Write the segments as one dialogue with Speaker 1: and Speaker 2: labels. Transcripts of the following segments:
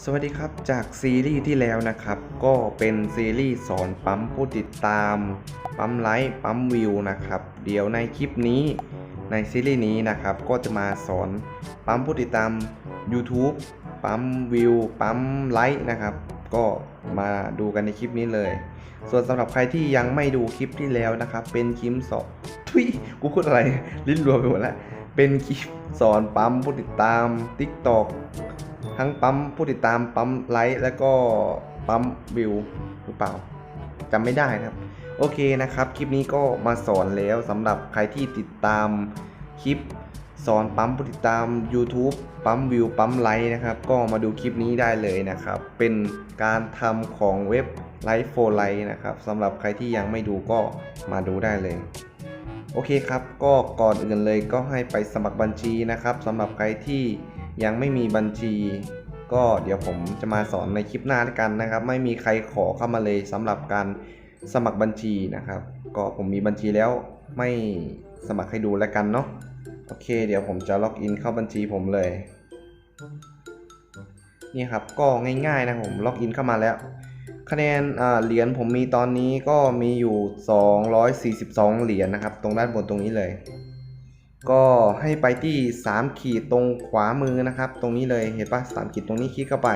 Speaker 1: สวัสดีครับจากซีรีส์ที่แล้วนะครับ ก็เป็นซีรีส์สอนปั๊มผู้ติดตาม ปั๊มไลค์ปั๊มวิวนะครับ เดี๋ยวในคลิปนี้ในซีรีส์นี้นะครับ ก็จะมาสอนปั๊มผู้ติดตาม YouTube ปั๊มวิวปั๊มไลค์นะครับ ก็มาดูกันในคลิปนี้เลย ส่วนสำหรับใครที่ยังไม่ดูคลิปที่แล้วนะครับ เป็นคลิปสอนทุยกูพูดอะไรลิ้นรัวไปหมดแล้วเป็นคลิปสอนปั๊มผู้ติดตาม TikTok ทั้งปั๊มผู้ติดตามปั๊มไลค์แล้วก็ปั๊มวิวหรือเปล่าจำไม่ได้นะครับ โอเคนะครับ คลิปนี้ก็มาสอนแล้วสำหรับใครที่ติดตามคลิปสอนปั๊มผู้ติดตาม YouTube ปั๊มวิวปั๊มไลค์นะครับ ก็มาดูคลิปนี้ได้เลยนะครับ เป็นการทำของเว็บ l i ฟ์โฟไลท์นะครับสำหรับใครที่ยังไม่ดูก็มาดูได้เลย โอเคครับ ก็ก่อนอื่นเลยก็ให้ไปสมัครบัญชีนะครับสำหรับใครที่ ยังไม่มีบัญชี ก็เดี๋ยวผมจะมาสอนในคลิปหน้าด้วยกันนะครับ ไม่มีใครขอเข้ามาเลยสำหรับการสมัครบัญชีนะครับ ก็ผมมีบัญชีแล้วไม่สมัครให้ดูแล้วกันเนาะโอเค เดี๋ยวผมจะล็อกอินเข้าบัญชีผมเลยนี่ครับก็ง่ายๆนะผมล็อกอินเข้ามาแล้ว คะแนนเหรียญผมมีตอนนี้ก็มีอยู่ 242 เหรียญนะครับ ตรงด้านบนตรงนี้เลย ก็ให้ไปที่ 3 ขีดตรงขวามือนะครับ ตรงนี้เลยเห็นปะ3ขีดตรงนี้คลิกเข้าไป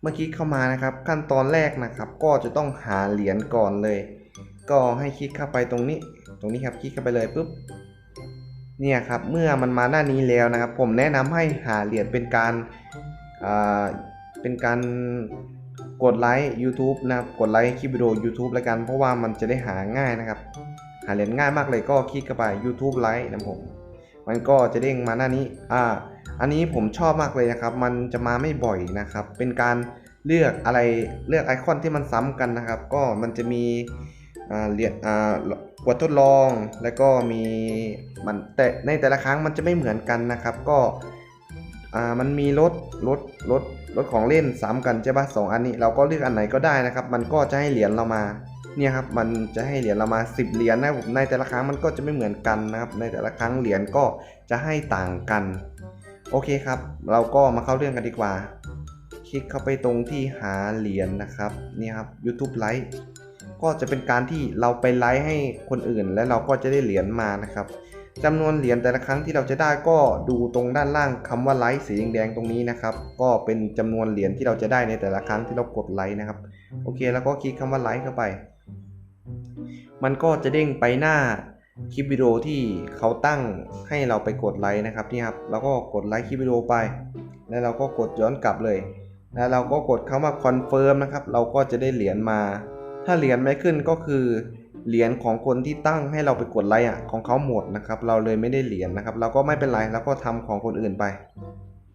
Speaker 1: เมื่อคลิกเข้ามานะครับ ขั้นตอนแรกนะครับ ก็จะต้องหาเหรียญก่อนเลย ก็ให้คลิกเข้าไปตรงนี้ ตรงนี้ครับคลิกเข้าไปเลยปุ๊บเนี่ยครับเมื่อมันมาหน้านี้แล้วนะครับ ผมแนะนำให้หาเหรียญเป็นการเป็นการกดไลค์ YouTube นะครับกดไลค์คลิปวิดีโอ YouTube แล้วกันเพราะว่ามันจะได้หาง่ายนะครับ หาเหรียญง่ายมากเลยก็คลิกเข้าไป YouTube ไลค์นะผม มันก็จะเด้งมาหน้านี้อ่าอันนี้ผมชอบมากเลยนะครับ มันจะมาไม่บ่อยนะครับ เป็นการเลือกอะไรเลือกไอคอนที่มันซ้ำกันนะครับ ก็มันจะมีเหรียญอ่าบททดลองแล้วก็มีมันแต่ในแต่ละครั้งมันจะไม่เหมือนกันนะครับ ก็อ่ามันมีรถรถรถรถของเล่นซ้ำกันใช่ปะสองอันนี้เราก็เลือกอันไหนก็ได้นะครับ มันก็จะให้เหรียญเรามา เนี่ยครับมันจะให้เหรียญเรามา 10 เหรียญนะครับผมในแต่ละครั้งมันก็จะไม่เหมือนกันนะครับ ในแต่ละครั้งเหรียญก็จะให้ต่างกัน โอเคครับ เราก็มาเข้าเรื่องกันดีกว่า คลิกเข้าไปตรงที่หาเหรียญนะครับนี่ครับ YouTube ไลค์ก็จะเป็นการที่เราไปไลค์ให้คนอื่น และเราก็จะได้เหรียญมานะครับจำนวนเหรียญแต่ละครั้งที่เราจะได้ก็ดูตรงด้านล่างคำว่าไลค์สีแดงๆตรงนี้นะครับ ก็เป็นจำนวนเหรียญที่เราจะได้ในแต่ละครั้งที่เรากดไลค์นะครับ โอเค แล้วก็คลิกคำว่าไลค์เข้าไป มันก็จะเด้งไปหน้าคลิปวิดีโอที่เขาตั้งให้เราไปกดไลค์นะครับนี่ครับแล้วก็กดไลค์คลิปวิดีโอไป แล้วเราก็กดย้อนกลับเลย แล้วเราก็กดคำว่าคอนเฟิร์มนะครับเราก็จะได้เหรียญมา ถ้าเหรียญไม่ขึ้นก็คือเหรียญของคนที่ตั้งให้เราไปกดไลค์อะของเขาหมดนะครับ เราเลยไม่ได้เหรียญนะครับ เราก็ไม่เป็นไรเราก็ทำของคนอื่นไป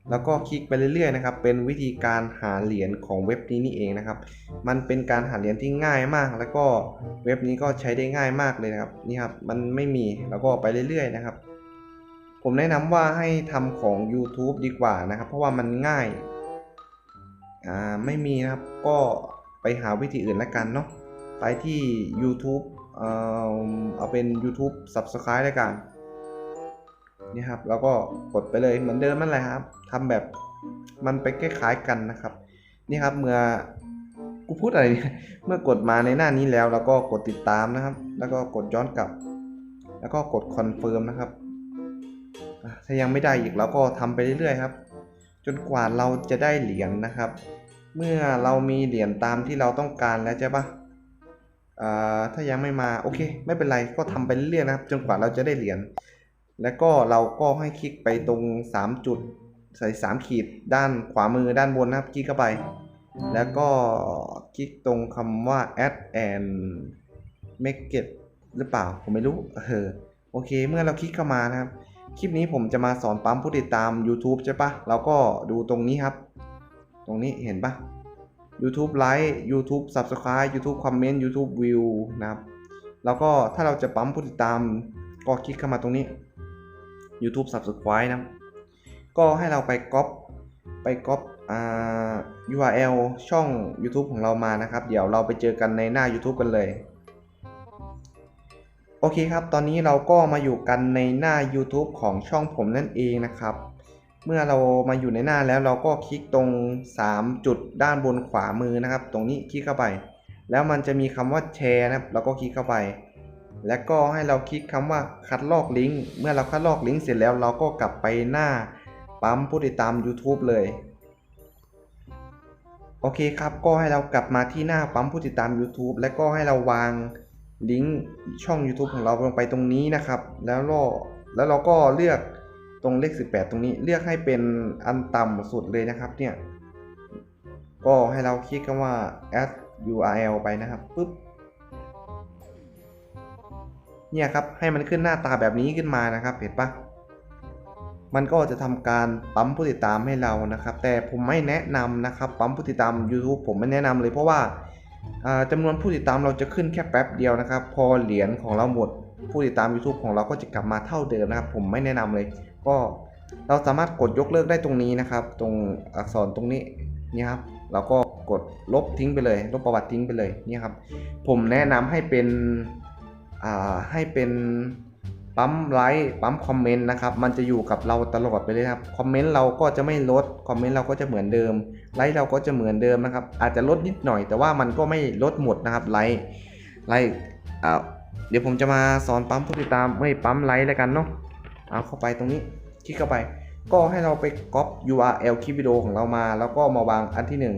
Speaker 1: แล้วก็คลิกไปเรื่อยๆนะครับ เป็นวิธีการหาเหรียญของเว็บนี้นี่เองนะครับ มันเป็นการหาเหรียญที่ง่ายมาก แล้วก็เว็บนี้ก็ใช้ได้ง่ายมากเลยนะครับ นี่ครับ มันไม่มี แล้วก็ไปเรื่อยๆนะครับ ผมแนะนำว่าให้ทำของ YouTube ดีกว่านะครับ เพราะว่ามันง่าย อ่า ไม่มีนะครับ ก็ไปหาวิธีอื่นแล้วกันเนาะ ไปที่ YouTube เอ่อเอาเป็น YouTube Subscribe แล้วกัน นี่ครับแล้วก็กดไปเลยเหมือนเดิมนั่นแหละครับทำแบบมันไปคล้ายๆกันนะครับ นี่ครับเมื่อกูพูดอะไรเนี่ยเมื่อกดมาในหน้านี้แล้วเราก็กดติดตามนะครับ แล้วก็กดย้อนกลับ แล้วก็กดคอนเฟิร์มนะครับถ้ายังไม่ได้อีกเราก็ทำไปเรื่อยๆครับ จนกว่าเราจะได้เหรียญนะครับ เมื่อเรามีเหรียญตามที่เราต้องการแล้วใช่ปะถ้ายังไม่มาโอเค ไม่เป็นไรก็ทำไปเรื่อยๆนะครับ จนกว่าเราจะได้เหรียญ แล้วก็เราก็ให้คลิกไปตรง 3 จุดใส่3ขีดด้านขวามือด้านบนนะครับคลิกเข้าไป แล้วก็คลิกตรงคำว่า add and make it หรือเปล่า ผมไม่รู้เออโอเค เมื่อเราคลิกเข้ามานะครับ คลิปนี้ผมจะมาสอนปั๊มผู้ติดตาม YouTube ใช่ปะเราก็ดูตรงนี้ครับ ตรงนี้เห็นปะ YouTube Like YouTube Subscribe YouTube Comment YouTube View นะครับ แล้วก็ถ้าเราจะปั๊มผู้ติดตามก็คลิกเข้ามาตรงนี้ YouTube Subscribe นะ ก็ให้เราไปก๊อปไปก๊อปอ่า URL ช่อง YouTube ของเรามานะครับ เดี๋ยวเราไปเจอกันในหน้า YouTube กันเลย โอเคครับ ตอนนี้เราก็มาอยู่กันในหน้า YouTube ของช่องผมนั่นเองนะครับ เมื่อเรามาอยู่ในหน้าแล้วเราก็คลิกตรง 3 จุดด้านบนขวามือนะครับ ตรงนี้คลิกเข้าไป แล้วมันจะมีคำว่าแชร์นะครับ เราก็คลิกเข้าไป แล้วก็ให้เราคลิกคำว่าคัดลอกลิงก์ เมื่อเราคัดลอกลิงก์เสร็จแล้วเราก็กลับไปหน้าปั๊มผู้ติดตาม YouTube เลย โอเคครับก็ให้เรากลับมาที่หน้าปั๊มผู้ติดตาม YouTube และก็ให้เราวางลิงก์ช่อง YouTube ของเราลงไปตรงนี้นะครับ แล้วเราแล้วเราก็เลือกตรงเลข 18 ตรงนี้เลือกให้เป็นอันต่ำสุดเลยนะครับเนี่ยก็ให้เราคลิกคำว่า add URL ไปนะครับปุ๊บ เนี่ยครับให้มันขึ้นหน้าตาแบบนี้ขึ้นมานะครับเห็นปะมันก็จะทำการปั๊มผู้ติดตามให้เรานะครับ แต่ผมไม่แนะนำนะครับ ปั๊มผู้ติดตาม YouTube ผมไม่แนะนำเลยเพราะว่าจำานวนผู้ติดตามเราจะขึ้นแค่แป๊บเดียวนะครับ พอเหรียญของเราหมด ผู้ติดตาม YouTube ของเราก็จะกลับมาเท่าเดิมนะครับ ผมไม่แนะนำเลย ก็เราสามารถกดยกเลิกได้ตรงนี้นะครับ ตรงอักษรตรงนี้นี่ครับเราก็กดลบทิ้งไปเลย ลบประวัติทิ้งไปเลยนี่ครับ ผมแนะนำให้เป็น ให้เป็นปั๊มไลค์ปั๊มคอมเมนต์นะครับมันจะอยู่กับเราตลอดไปเลยครับคอมเมนต์เราก็จะไม่ลดคอมเมนต์เราก็จะเหมือนเดิมไลค์เราก็จะเหมือนเดิมนะครับอาจจะลดนิดหน่อย แต่ว่ามันก็ไม่ลดหมดนะครับไลค์ไลค์อ่าเดี๋ยวผมจะมาสอนปั๊มผู้ติดตามไม่ปั๊มไลค์แล้วกันเนาะเอาเข้าไปตรงนี้คลิกเข้าไป ก็ให้เราไปก๊อป URL คลิปวิดีโอของเรามา แล้วก็มาวางอันที่หนึ่ง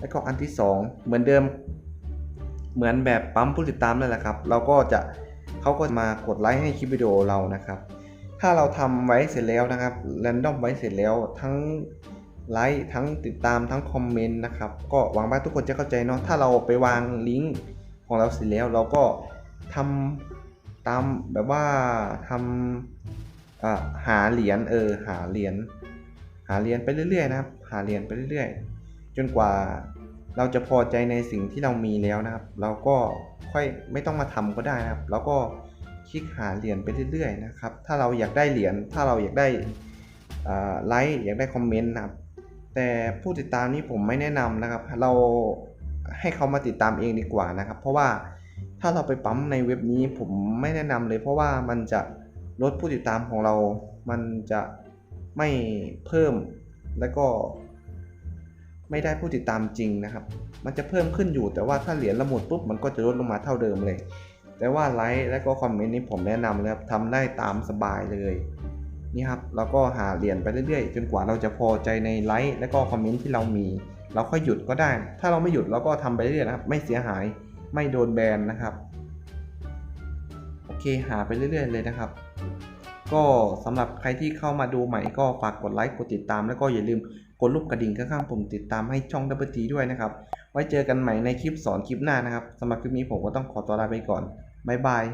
Speaker 1: แล้วก็อันที่สองเหมือนเดิม เหมือนแบบปั๊มผู้ติดตามนั่นแหละครับ เราก็จะเขาก็มากดไลค์ให้คลิปวิดีโอเรานะครับ ถ้าเราทำไว้เสร็จแล้วนะครับแรนดอมไว้เสร็จแล้วทั้งไลค์ทั้งติดตามทั้งคอมเมนต์นะครับ ก็หวังว่าทุกคนจะเข้าใจเนาะถ้าเราไปวางลิงก์ของเราเสร็จแล้วเราก็ทำตามแบบว่าทำหาเหรียญเออหาเหรียญหาเหรียญไปเรื่อยๆนะครับ หาเหรียญไปเรื่อยๆ จนกว่า เราจะพอใจในสิ่งที่เรามีแล้วนะครับ เราก็ค่อยไม่ต้องมาทำก็ได้นะครับเราก็คลิกหาเหรียญไปเรื่อยๆนะครับ ถ้าเราอยากได้เหรียญ ถ้าเราอยากได้ไลค์ อยากได้คอมเมนต์นะครับ แต่ผู้ติดตามนี่ผมไม่แนะนำนะครับ เราให้เขามาติดตามเองดีกว่านะครับ เพราะว่าถ้าเราไปปั๊มในเว็บนี้ผมไม่แนะนำเลย เพราะว่ามันจะลดผู้ติดตามของเรา มันจะไม่เพิ่ม แล้วก็ ไม่ได้ผู้ติดตามจริงนะครับ มันจะเพิ่มขึ้นอยู่แต่ว่าถ้าเหรียญละหมดปุ๊บมันก็จะลดลงมาเท่าเดิมเลย แต่ว่าไลค์และก็คอมเมนต์นี้ผมแนะนำเลยครับทำได้ตามสบายเลยนี่ครับเราก็หาเหรียญไปเรื่อยๆ จนกว่าเราจะพอใจในไลค์และก็คอมเมนต์ที่เรามี เราค่อยหยุดก็ได้ ถ้าเราไม่หยุดเราก็ทำไปเรื่อยๆนะครับ ไม่เสียหายไม่โดนแบนนะครับโอเคหาไปเรื่อยๆเลยนะครับ ก็สำหรับใครที่เข้ามาดูใหม่ก็ฝากกดไลค์กดติดตามแล้วก็อย่าลืม ดรูปกระดิ่งข้างๆปุ่มติดตามให้ช่องดับเบิลทีด้วยนะครับ ไว้เจอกันใหม่ในคลิปสอนคลิปหน้านะครับสำหรับคลิปนี้ผมก็ต้องขอตัวลาไปก่อนบ๊ายบาย